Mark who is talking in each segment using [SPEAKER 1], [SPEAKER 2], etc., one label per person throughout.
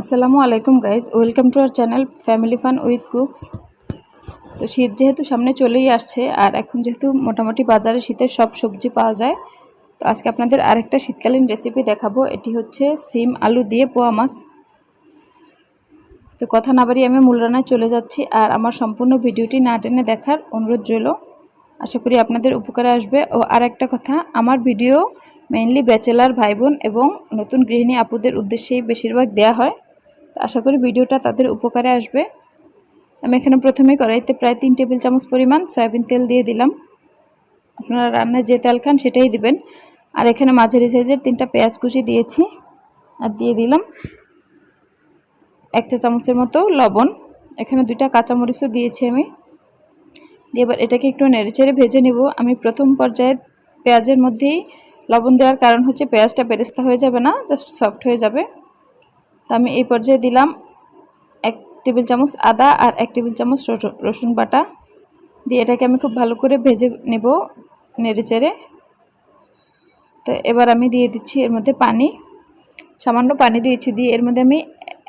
[SPEAKER 1] আসসালামু আলাইকুম guys welcome to our channel family fun with cooks তো শীত যেহেতু সামনে চলেই আসছে, আর এখন যেহেতু মোটামুটি বাজারে শীতের সব সবজি পাওয়া যায়, তো আজকে আপনাদের আরেকটা শীতকালীন রেসিপি দেখাবো। এটি হচ্ছে সিম আলু দিয়ে পোয়া মাছ। তো কথা না বাড়িয়ে আমি মূল রান্নায় চলে যাচ্ছি, আর আমার সম্পূর্ণ ভিডিওটি না টেনে দেখার অনুরোধ রইল। আশা করি আপনাদের উপকারে আসবে। ও আর একটা কথা, আমার ভিডিও মেইনলি ব্যাচেলার ভাই বোন এবং নতুন গৃহিণী আপুদের উদ্দেশ্যেই বেশিরভাগ দেয়া হয়। আশা করি ভিডিওটা তাদের উপকারে আসবে। আমি এখানে প্রথমে কড়াইতে প্রায় তিন টেবিল চামচ পরিমাণ সয়াবিন তেল দিয়ে দিলাম। আপনারা রান্নায় যে তেল খান সেটাই দিবেন। আর এখানে মাঝারি সাইজের তিনটা পেঁয়াজ কুচি দিয়েছি আর দিয়ে দিলাম এক চা চামচের মতো লবণ। এখানে দুইটা কাঁচামরিচও দিয়েছি আমি। দিয়ে এবার এটাকে একটু নেড়েচেড়ে ভেজে নেব। আমি প্রথম পর্যায়ে পেঁয়াজের মধ্যেই লবণ দেওয়ার কারণ হচ্ছে পেঁয়াজটা বেরেস্তা হয়ে যাবে না, জাস্ট সফট হয়ে যাবে। তো আমি এই পর্যায়ে দিলাম এক টেবিল চামচ আদা আর এক টেবিল চামচ রসুন বাটা। দিয়ে এটাকে আমি খুব ভালো করে ভেজে নেব নেড়ে চেড়ে। তো এবার আমি দিয়ে দিচ্ছি এর মধ্যে পানি। সামান্য পানি দিয়েছি, দিয়ে এর মধ্যে আমি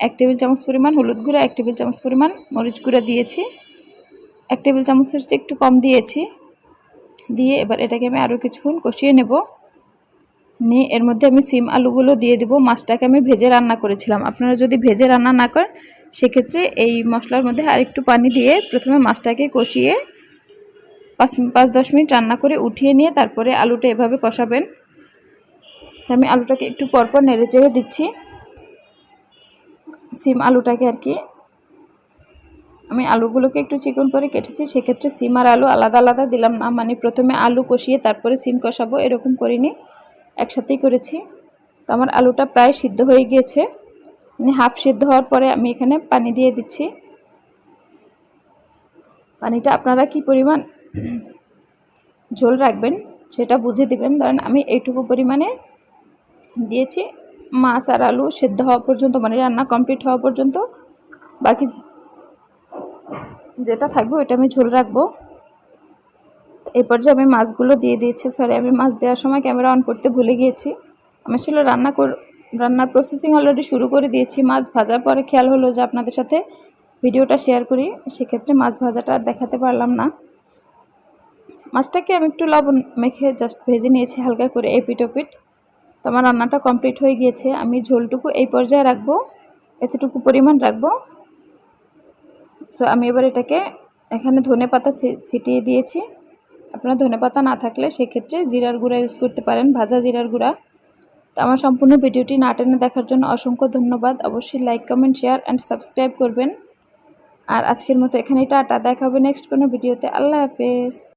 [SPEAKER 1] এক টেবিল চামচ পরিমাণ হলুদ গুঁড়া, এক টেবিল চামচ পরিমাণ মরিচ গুঁড়া দিয়েছি। এক টেবিল চামচের চেয়ে একটু কম দিয়েছি। দিয়ে এবার এটাকে আমি আরও কিছুক্ষণ কষিয়ে নেব। নিয়ে এর মধ্যে আমি সিম আলুগুলো দিয়ে দিব। মাছটাকে আমি ভেজে রান্না করেছিলাম। আপনারা যদি ভেজে রান্না না করেন, সেক্ষেত্রে এই মশলার মধ্যে আর একটু পানি দিয়ে প্রথমে মাছটাকে কষিয়ে পাঁচ পাঁচ, দশ মিনিট রান্না করে উঠিয়ে নিয়ে তারপরে আলুটা এভাবে কষাবেন। আমি আলুটাকে একটু পরপর নেড়ে চেড়ে দিচ্ছি। সিম আলুটাকে আর কি। আমি আলুগুলোকে একটু চিকন করে কেটেছি। সেক্ষেত্রে সিম আর আলু আলাদা আলাদা দিলাম না। মানে প্রথমে আলু কষিয়ে তারপরে সিম কষাবো। এরকম করিনি। একসাথেই করেছি। তো আমার আলুটা প্রায় সিদ্ধ হয়ে গিয়েছে। মানে হাফ সিদ্ধ হওয়ার পরে আমি এখানে পানি দিয়ে দিচ্ছি। পানিটা আপনারা কি পরিমাণ ঝোল রাখবেন সেটা বুঝে দিবেন। ধরেন আমি এইটুকু পরিমাণে দিয়েছি। মাছ আর আলু সেদ্ধ হওয়া পর্যন্ত মানে রান্না কমপ্লিট হওয়া পর্যন্ত, বাকি যেটা থাকবে ওইটা আমি ঝোল রাখব। এরপর যে আমি মাছগুলো দিয়ে দিয়েছি সরি আমি মাছ দেওয়ার সময় ক্যামেরা অন করতে ভুলে গিয়েছি। আমি ছিল রান্না কর, রান্নার প্রসেসিং অলরেডি শুরু করে দিয়েছি। মাছ ভাজার পরে খেয়াল হলো যে আপনাদের সাথে ভিডিওটা শেয়ার করি, সেক্ষেত্রে মাছ ভাজাটা আর দেখাতে পারলাম না। মাছটাকে আমি একটু লবণ মেখে জাস্ট ভেজে নিয়েছি হালকা করে এপিট ওপিট তো আমার রান্নাটা কমপ্লিট হয়ে গিয়েছে। আমি ঝোলটুকু এই পর্যায়ে রাখব, এতটুকু পরিমাণ রাখব। সো আমি এবার এটাকে এখানে ধনে পাতা ছিটিয়ে দিয়েছি। আপনার ধনে পাতা না থাকলে সেক্ষেত্রে জিরার গুঁড়া ইউজ করতে পারেন, ভাজা জিরার গুঁড়া। তো আমার সম্পূর্ণ ভিডিওটি না টেনে দেখার জন্য অসংখ্য ধন্যবাদ। অবশ্যই like comment share and subscribe করবেন। আর আজকের মতো এখানেই টাটা দেখাবে নেক্সট কোনো ভিডিওতে আল্লাহ হাফেজ।